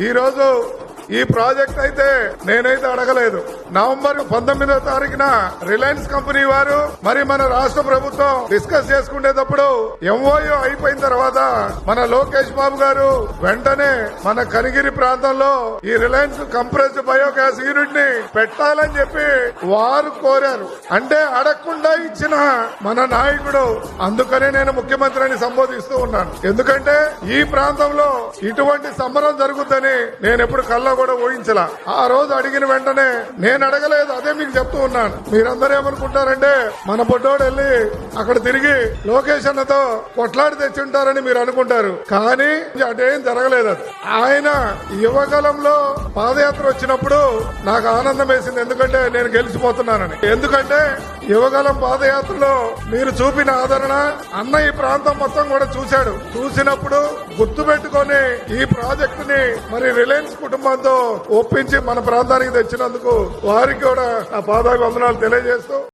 ఈరోజు ఈ ప్రాజెక్ట్ అయితే నేనైతే అడగలేదు. నవంబర్ పంతొమ్మిదో తారీఖున రిలయన్స్ కంపెనీ వారు మరి మన రాష్ట్ర ప్రభుత్వం డిస్కస్ చేసుకునేటప్పుడు ఎంఓయూ అయిపోయిన తర్వాత మన లోకేష్ బాబు గారు వెంటనే మన కనిగిరి ప్రాంతంలో ఈ రిలయన్స్ కంప్రెస్డ్ బయోగ్యాస్ యూనిట్ని పెట్టాలని చెప్పి వారు కోరారు. అంటే అడగకుండా ఇచ్చిన మన నాయకుడు. అందుకనే నేను ముఖ్యమంత్రి అని సంబోధిస్తూ ఉన్నాను. ఎందుకంటే ఈ ప్రాంతంలో ఇటువంటి సంబరం జరుగుద్దని నేను ఎప్పుడు కల్లో కూడా ఊహించలా. ఆ రోజు అడిగిన వెంటనే నేను అడగలేదు అదే మీకు చెప్తూ ఉన్నాను. మీరందరూ ఏమనుకుంటారంటే మన పొట్టోడు వెళ్ళి అక్కడ తిరిగి లోకేష్ అన్నతో కొట్లాడి తెచ్చి ఉంటారని మీరు అనుకుంటారు. కానీ అదేం జరగలేదు అది. ఆయన యువకాలంలో పాదయాత్ర వచ్చినప్పుడు నాకు ఆనందం వేసింది. ఎందుకంటే నేను గెలిచిపోతున్నానని. ఎందుకంటే యువగలం పాదయాత్రలో మీరు చూపిన ఆదరణ అన్న ఈ ప్రాంతం మొత్తం కూడా చూశాడు. చూసినప్పుడు గుర్తు పెట్టుకొని ఈ ప్రాజెక్టు ని మరి రిలయన్స్ కుటుంబంతో ఒప్పించి మన ప్రాంతానికి తెచ్చినందుకు వారికి కూడా ఆ పాదాభివందనాలు తెలియజేస్తూ